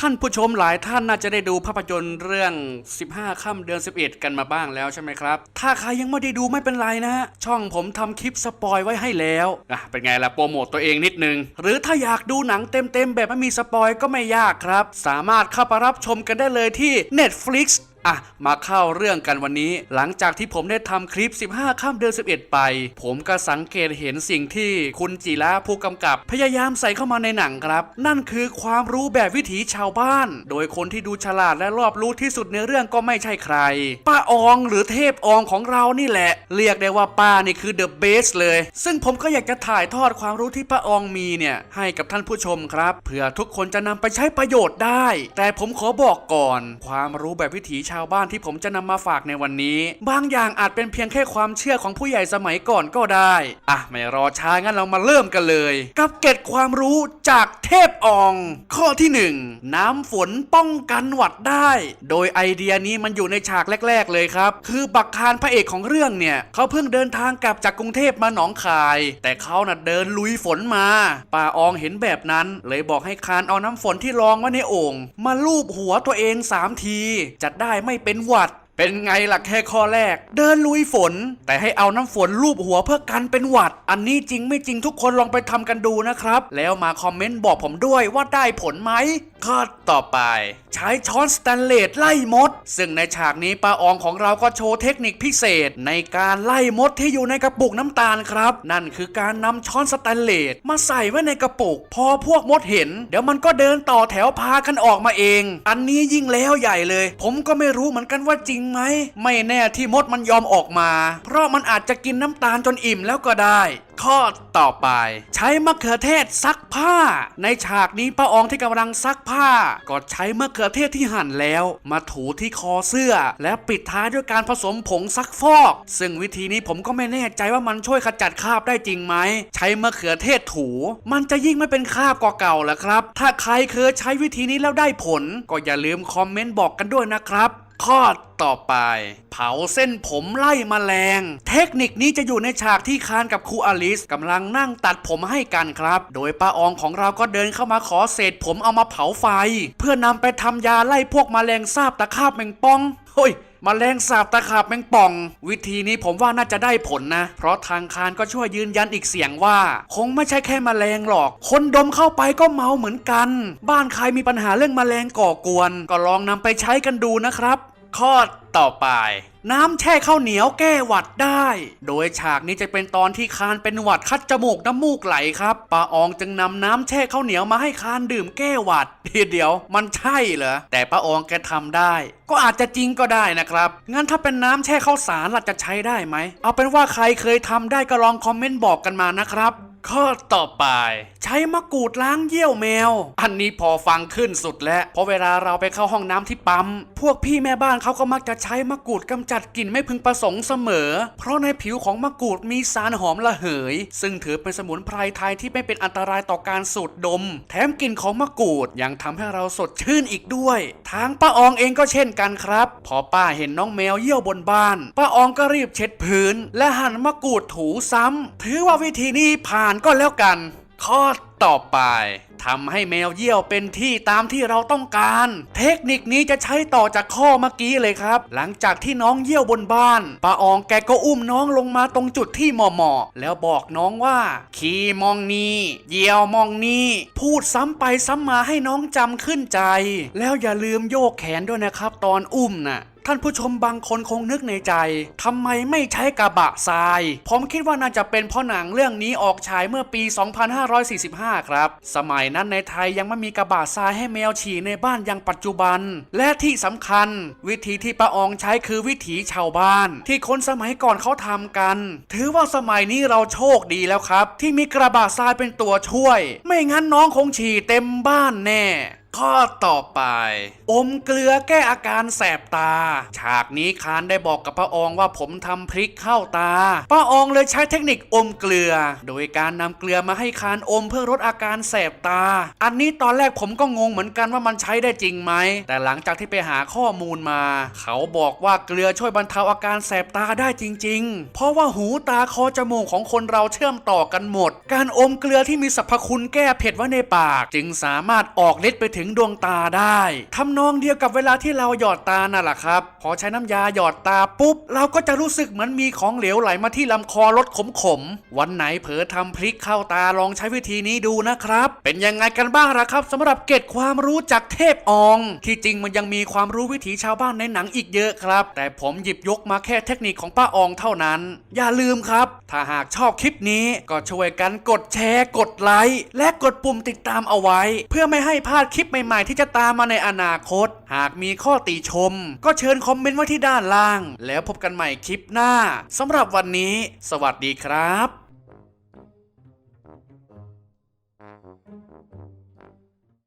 ท่านผู้ชมหลายท่านน่าจะได้ดูภาพยนตร์เรื่อง 15 ค่ำเดือน 11 กันมาบ้างแล้วใช่ไหมครับ ถ้าใครยังไม่ได้ดูไม่เป็นไรนะฮะ ช่องผมทำคลิปสปอยไว้ให้แล้วอะเป็นไงล่ะโปรโมตตัวเองนิดนึง หรือถ้าอยากดูหนังเต็มๆ แบบไม่มีสปอยก็ไม่ยากครับ สามารถเข้าไปรับชมกันได้เลยที่ Netflix อะมาเข้าเรื่องกันวันนี้ หลังจากที่ผมได้ทำคลิป 15ข้ามเดือน11 ไป ผมก็สังเกตเห็นสิ่งที่คุณจิระผู้กำกับพยายามใส่เข้ามาในหนังครับ นั่นคือความรู้แบบวิถีชาวบ้าน โดยคนที่ดูฉลาดและรอบรู้ที่สุดในเรื่องก็ไม่ใช่ใคร ป้าอองหรือเทพอองของเรานี่แหละ เรียกได้ว่าป้านี่คือเดอะเบสเลย ซึ่งผมก็อยากจะถ่ายทอดความรู้ที่ป้าอองมีเนี่ยให้กับท่านผู้ชมครับเพื่อทุกคนจะนำไปใช้ประโยชน์ได้ แต่ผมขอบอกก่อน ความรู้แบบวิถีชาวบ้านที่ผมจะนำมาฝากในวันนี้ บางอย่างอาจเป็นเพียงแค่ความเชื่อของผู้ใหญ่สมัยก่อนก็ได้ อะ ไม่รอช้างั้นเรามาเริ่มกันเลย กับเก็ดความรู้จากเทพออง ข้อที่หนึ่งน้ำฝนป้องกันหวัดได้ โดยไอเดียนี้มันอยู่ในฉากแรก ๆ เลยครับ คือบักคารพระเอกของเรื่องเนี่ยเขาเพิ่งเดินทางกลับจากกรุงเทพมาหนองคาย แต่เขาน่ะเดินลุยฝนมาป้าอองเห็นแบบนั้นเลยบอกให้คานเอาน้ำฝนที่รองไว้ในโอ่งมาลูบหัวตัวเองสามทีจะได้ไม่เป็นหวัด เป็นไงล่ะแค่ข้อแรก เดินลุยฝน แต่ให้เอาน้ำฝนลูบหัวเพื่อกันเป็นหวัด อันนี้จริงไม่จริงทุกคนลองไปทำกันดูนะครับ แล้วมาคอมเมนต์บอกผมด้วยว่าได้ผลไหมข้อต่อไป ใช้ช้อนสแตนเลสไล่มด ซึ่งในฉากนี้ป้าอองของเราก็โชว์เทคนิคพิเศษ ในการไล่มดที่อยู่ในกระปุกน้ำตาลครับ นั่นคือการนำช้อนสแตนเลสมาใส่ไว้ในกระปุก พอพวกมดเห็น เดี๋ยวมันก็เดินต่อแถวพากันออกมาเอง อันนี้ยิ่งแล้วใหญ่เลย ผมก็ไม่รู้เหมือนกันว่าจริงไหม ไม่แน่ที่มดมันยอมออกมา เพราะมันอาจจะกินน้ำตาลจนอิ่มแล้วก็ได้ ข้อต่อไป ใช้มะเขือเทศซักผ้า ในฉากนี้ป้าอองที่กำลังซักผ้า ก็ใช้มะเขือเทศที่หั่นแล้ว มาถูที่คอเสื้อ และปิดท้ายด้วยการผสมผงซักฟอก ซึ่งวิธีนี้ผมก็ไม่แน่ใจว่ามันช่วยขจัดคราบได้จริงไหม ใช้มะเขือเทศถู มันจะยิ่งไม่เป็นคราบกว่าเก่าแหละครับ ถ้าใครเคยใช้วิธีนี้แล้วได้ผล ก็อย่าลืมคอมเมนต์บอกกันด้วยนะครับ ข้อต่อไป เผาเส้นผมไล่มแมลง เทคนิคนี้จะอยู่ในฉากที่คานกับครูอลิสกำลังนั่งตัดผมให้กันครับ โดยป้าอองของเราก็เดินเข้ามาขอเศษผมเอามาเผาไฟ เพื่อนำไปทำยาไล่พวกมแมลงสาบตะขาบแมงป่องเฮ้ย มแมลงสาบตะขาบแมงป่อง วิธีนี้ผมว่าน่าจะได้ผลนะ เพราะทางคารก็ช่วยยืนยันอีกเสียงว่า คงไม่ใช่แค่มแมลงหรอก คนดมเข้าไปก็เมาเหมือนกัน บ้านใครมีปัญหาเรื่องมแมลงก่อกวน ก็ลองนำไปใช้กันดูนะครับ ข้อต่อไปน้ำแช่ข้าวเหนียวแก้หวัดได้ โดยฉากนี้จะเป็นตอนที่คานเป็นหวัดคัดจมูกน้ำมูกไหลครับป้าอองจึงนำน้ำแช่ข้าวเหนียวมาให้คานดื่มแก้หวัดเดี๋ยวมันใช่เหรอแต่ป้าอองแกทำได้ ก็อาจจะจริงก็ได้นะครับงั้นถ้าเป็นน้ำแช่ข้าวสารล่ะจะใช้ได้ไหมเอาเป็นว่าใครเคยทำได้ก็ลองคอมเมนต์บอกกันมานะครับ ข้อต่อไป ใช้มะกรูดล้างเยี่ยวแมว อันนี้พอฟังขึ้นสุดแล้วเพราะเวลาเราไปเข้าห้องน้ำที่ปั๊ม พวกพี่แม่บ้านเขาก็มักจะใช้มะกรูดกำจัดกลิ่นไม่พึงประสงค์เสมอ เพราะในผิวของมะกรูดมีสารหอมระเหย ซึ่งถือเป็นสมุนไพรไทยที่ไม่เป็นอันตรายต่อการสูดดม แถมกลิ่นของมะกรูดยังทำให้เราสดชื่นอีกด้วย ทางป้าอองเองก็เช่นกันครับ พอป้าเห็นน้องแมวเยี่ยวบนบ้าน ป้าอองก็รีบเช็ดพื้น และหั่นมะกรูดถูซ้ำถือว่าวิธีนี้ผ่านก็แล้วกัน ข้อต่อไปทำให้แมวเยี่ยวเป็นที่ตามที่เราต้องการ เทคนิคนี้จะใช้ต่อจากข้อเมื่อกี้เลยครับ หลังจากที่น้องเยี่ยวบนบ้านป้าอองแกก็อุ้มน้องลงมาตรงจุดที่เหมาะๆแล้วบอกน้องว่า ขี่มองนี้เยี่ยวมองนี้พูดซ้ำไปซ้ำมาให้น้องจำขึ้นใจ แล้วอย่าลืมโยกแขนด้วยนะครับ ตอนอุ้มน่ะ ท่านผู้ชมบางคนคงนึกในใจทำไมไม่ใช้กระบะทราย ผมคิดว่าน่าจะเป็นเพราะหนังเรื่องนี้ออกฉายเมื่อปี 2545 ครับ สมัยนั้นในไทยยังไม่มีกระบะทรายให้แมวฉี่ในบ้านอย่างปัจจุบัน และที่สำคัญ วิธีที่ป้าอองใช้คือวิถีชาวบ้าน ที่คนสมัยก่อนเขาทำกัน ถือว่าสมัยนี้เราโชคดีแล้วครับ ที่มีกระบะทรายเป็นตัวช่วย ไม่งั้นน้องคงฉี่เต็มบ้านแน่ ข้อต่อไป อมเกลือแก้อาการแสบตา ฉากนี้คานได้บอกกับป้าอองว่าผมทำพริกเข้าตาป้าอองเลยใช้เทคนิคอมเกลือ โดยการนำเกลือมาให้คานอมเพื่อลดอาการแสบตา อันนี้ตอนแรกผมก็งงเหมือนกันว่ามันใช้ได้จริงไหม แต่หลังจากที่ไปหาข้อมูลมา เขาบอกว่าเกลือช่วยบรรเทาอาการแสบตาได้จริง ๆ เพราะว่าหูตาคอจมูกของคนเราเชื่อมต่อกันหมด การอมเกลือที่มีสรรพคุณแก้เผ็ดไว้ในปาก จึงสามารถออกฤทธิ์ไปถึงงดวงตาได้ทำนองเดียวกับเวลาที่เราหยอดตาน่ะแหละครับ พอใช้น้ำยาหยอดตาปุ๊บ เราก็จะรู้สึกเหมือนมีของเหลวไหลมาที่ลำคอลดขมขมๆวันไหนเผลอทำพลิกเข้าตาลองใช้วิธีนี้ดูนะครับ เป็นยังไงกันบ้างล่ะครับสำหรับเกร็ดความรู้จากเทพออง ที่จริงมันยังมีความรู้วิถีชาวบ้านในหนังอีกเยอะครับ แต่ผมหยิบยกมาแค่เทคนิคของป้าอองเท่านั้น อย่าลืมครับ ถ้าหากชอบคลิปนี้ก็ช่วยกันกดแชร์ กดไลค์และกดปุ่มติดตามเอาไว้ เพื่อไม่ให้พลาดคลิปใหม่ๆ ที่จะตามมาในอนาคต หากมีข้อติชม ก็เชิญคอมเมนต์ไว้ที่ด้านล่าง แล้วพบกันใหม่คลิปหน้าสำหรับวันนี้ สวัสดีครับ